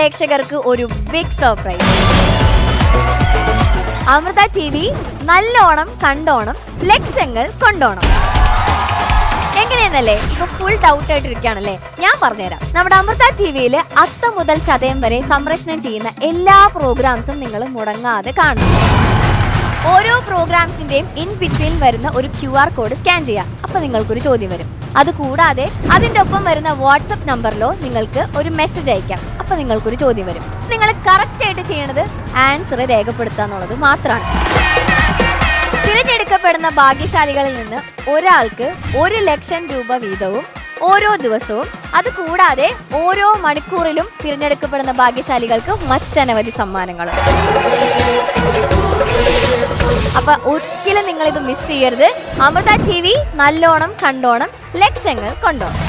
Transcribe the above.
പ്രേക്ഷകർക്ക് ഒരു big surprise Amrita T V നല്ലോണം കണ്ടോണം ലക്ഷ്യങ്ങൾ കൊണ്ടോണം. എങ്ങനെയെന്നല്ലേ? ഇപ്പൊ ഫുൾ ഡൗട്ട് ആയിട്ടിരിക്കുകയാണല്ലേ? ഞാൻ പറഞ്ഞുതരാം. നമ്മുടെ അമൃത ടി വിയിൽ അത്ത മുതൽ ചതയം വരെ സംപ്രേഷണം ചെയ്യുന്ന എല്ലാ പ്രോഗ്രാംസും നിങ്ങൾ മുടങ്ങാതെ കാണും ഓരോ പ്രോഗ്രാംസിന്റെയും ഇൻ ബിറ്റ്വീൻ വരുന്ന ഒരു ക്യു ആർ കോഡ് സ്കാൻ ചെയ്യാം. അപ്പൊ നിങ്ങൾക്കൊരു ചോദ്യം വരും. അത് കൂടാതെ അതിന്റെ ഒപ്പം വരുന്ന വാട്സപ്പ് നമ്പറിലോ നിങ്ങൾക്ക് ഒരു മെസ്സേജ് അയക്കാം. അപ്പൊ നിങ്ങൾക്കൊരു ചോദ്യം വരും. നിങ്ങൾ കറക്റ്റ് ആയിട്ട് ചെയ്യണത് ആൻസർ രേഖപ്പെടുത്തുക എന്നുള്ളത് മാത്രമാണ്. തിരഞ്ഞെടുക്കപ്പെടുന്ന ഭാഗ്യശാലികളിൽ നിന്ന് ഒരാൾക്ക് ഒരു ലക്ഷം രൂപ വീതവും ഓരോ ദിവസവും അത് കൂടാതെ ഓരോ മണിക്കൂറിലും തിരഞ്ഞെടുക്കപ്പെടുന്ന ഭാഗ്യശാലികൾക്ക് മറ്റനവധി സമ്മാനങ്ങളും. അപ്പൊ ഒരിക്കലും നിങ്ങൾ ഇത് മിസ് ചെയ്യരുത്. അമൃത ടി വി നല്ലോണം കണ്ടോണം. ലക്ഷങ്ങൾ കൊണ്ടോണം.